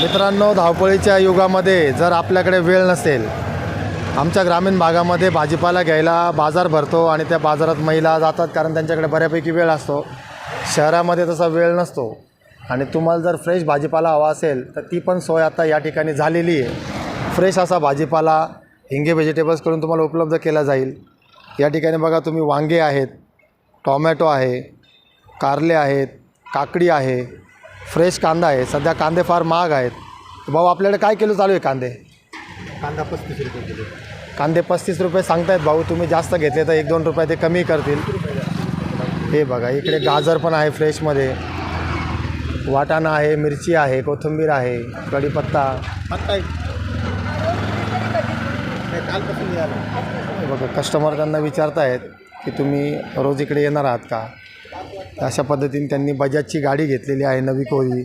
मित्रांनो धावपळीच्या युगामध्ये जर आपल्याकडे वेळ नसेल आमच्या ग्रामीण भागामध्ये भाजीपाला घ्यायला बाजार भरतो आणि त्या बाजारात महिला जातात कारण त्यांच्याकडे बऱ्यापैकी वेळ असतो. शहरामध्ये तसा वेळ नसतो. आणि तुम्हाला जर फ्रेश भाजीपाला हवा असेल तर ती पण सोय आता या ठिकाणी झालेली आहे. फ्रेश असा भाजीपाला हिंगे व्हेजिटेबल्सकडून तुम्हाला उपलब्ध केला जाईल. या ठिकाणी बघा तुम्ही वांगे आहेत टॉमॅटो आहे कारले आहेत काकडी आहे फ्रेश कांदा आहे. सध्या कांदे फार महाग आहेत. भाऊ आपल्याकडे काय किलो चालू आहे कांदे? कांदा पस्तीस रुपये किलो. कांदे पस्तीस रुपये सांगतायत भाऊ तुम्ही जास्त घेतले तर एक दोन रुपये ते कमी करतील. हे बघा इकडे गाजर पण आहे फ्रेशमध्ये. वाटाणा आहे मिरची आहे कोथिंबीर आहे कढीपत्ता. नाही कालपासून बघा कस्टमर त्यांना विचारतायत की तुम्ही रोज इकडे येणार आहात का? अशा पद्धतीने त्यांनी बजाजची गाडी घेतलेली आहे नवी कोरी.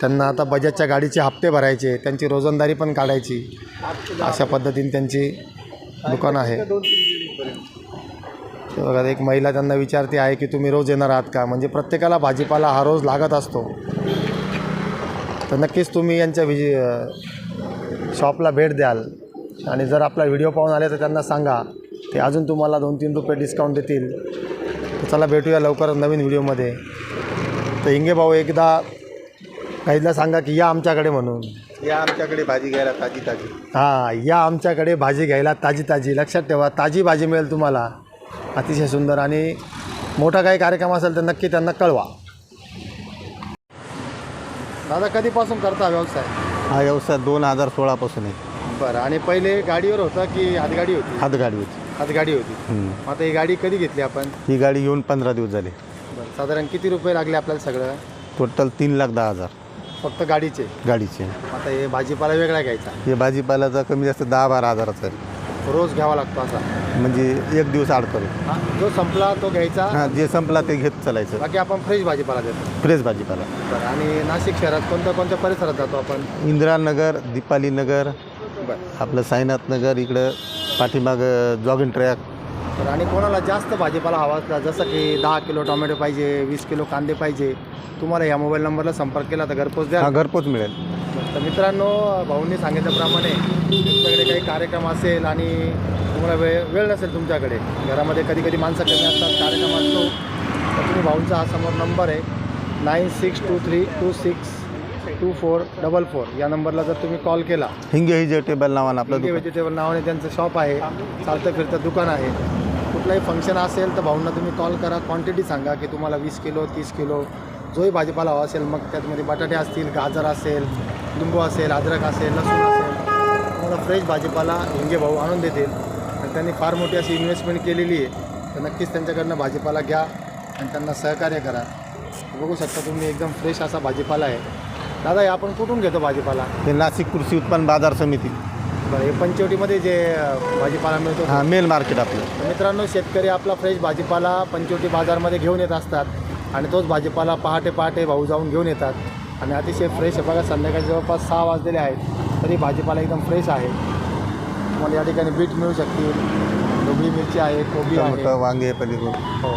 त्यांना आता बजाजच्या गाडीचे हप्ते भरायचे त्यांची रोजंदारी पण काढायची. अशा पद्धतीने त्यांची दुकान आहे. बघा एक महिला त्यांना विचारते आहे की तुम्ही रोज येणार आहात का? म्हणजे प्रत्येकाला भाजीपाला हा रोज लागत असतो. तर नक्कीच तुम्ही यांच्या विजि शॉपला भेट द्याल. आणि जर आपला व्हिडिओ पाहून आले तर त्यांना सांगा. ते अजून तुम्हाला दोन तीन रुपये डिस्काउंट देतील. तर चला भेटूया लवकरच नवीन व्हिडिओमध्ये. तर हिंगे भाऊ एकदा काहीला सांगा की या आमच्याकडे म्हणून. या आमच्याकडे भाजी घ्यायला ताजी ताजी. हां या आमच्याकडे भाजी घ्यायला ताजी ताजी. लक्षात ठेवा ताजी भाजी मिळेल तुम्हाला. अतिशय सुंदर आणि मोठा काही कार्यक्रम असेल तर नक्की त्यांना कळवा. दादा कधीपासून करता व्यवसाय? हा व्यवसाय दोन हजार सोळापासून आहे. बरं आणि पहिले गाडीवर होता की हातगाडी होती? हातगाडी होती. हातगाडी होती. हम्म. मग आता ही गाडी कधी घेतली आपण? ही गाडी घेऊन पंधरा दिवस झाले. बरं साधारण किती रुपये लागले आपल्याला सगळं? टोटल तीन लाख दहा हजार. फक्त गाडीचे? गाडीचे. आता हे भाजीपाला वेगळा घ्यायचा. हे भाजीपाल्याचा कमी जास्त दहा बारा हजाराचा आहे. रोज घ्यावा लागतो असा. म्हणजे एक दिवस आड करू हा, जो संपला तो घ्यायचा? हां जे संपला ते घेत चालायचं. बाकी आपण फ्रेश भाजीपाला देतो. फ्रेश भाजीपाला. बरं आणि नाशिक शहरात कोणत्या कोणत्या परिसरात जातो आपण? इंदिरानगर दीपाली नगर बरं. आपलं साईनाथ नगर इकडं पाठीमागं जॉगिंग ट्रॅक तर आणि कोणाला जास्त भाजीपाला हवा असला जसं की दहा किलो टोमॅटो पाहिजे वीस किलो कांदे पाहिजे तुम्हाला या मोबाईल नंबरला संपर्क केला तर घरपोच द्या. हा घरपोच मिळेल. तर मित्रांनो भाऊंनी सांगितल्याप्रमाणे तुमच्याकडे काही कार्यक्रम असेल आणि तुम्हाला वेळ वेळ नसेल तुमच्याकडे घरामध्ये कधी कधी माणसं कमी असतात कार्यक्रम असतो तर तुम्ही भाऊंचा हा समोर नंबर आहे nine six two three two six two four double four या नंबरला जर तुम्ही कॉल केला. हिंगे हिजे टेबल नावानं आपलं हिंगे दुकान. व्हेजिटेबल नावाने त्यांचं शॉप आहे. चालतं फिरतं दुकान आहे. कुठलाही फंक्शन असेल तर भाऊंना तुम्ही कॉल करा. क्वांटिटी सांगा की तुम्हाला वीस किलो तीस किलो. जोही भाजीपाला हवा असेल मग त्यामध्ये बटाटे असतील गाजर असेल लिंबू असेल अद्रक असेल लसूण असेल. तुम्हाला फ्रेश भाजीपाला हिंगे भाऊ आणून देतील. आणि त्यांनी फार मोठी अशी इन्व्हेस्टमेंट केलेली आहे. तर नक्कीच त्यांच्याकडनं भाजीपाला घ्या आणि त्यांना सहकार्य करा. बघू शकता तुम्ही एकदम फ्रेश असा भाजीपाला आहे. दादा हे आपण कुठून घेतो भाजीपाला? हे नाशिक कृषी उत्पन्न बाजार समिती. बरं हे पंचवटीमध्ये जे अं, भाजीपाला मिळतो हा मेल मार्केट आपलं. तर मित्रांनो शेतकरी आपला फ्रेश भाजीपाला पंचवटी बाजारमध्ये घेऊन येत असतात आणि तोच भाजीपाला पहाटे पहाटे भाऊ जाऊन घेऊन येतात. आणि अतिशय फ्रेश आहे बघा संध्याकाळी जवळपास सहा वाजलेले आहेत तरी भाजीपाला एकदम फ्रेश आहे. तुम्हाला या ठिकाणी बीट मिळू शकतील. ढोबळी मिरची आहे कोबी आहे. टमाटर वांगे पलीकडून हो.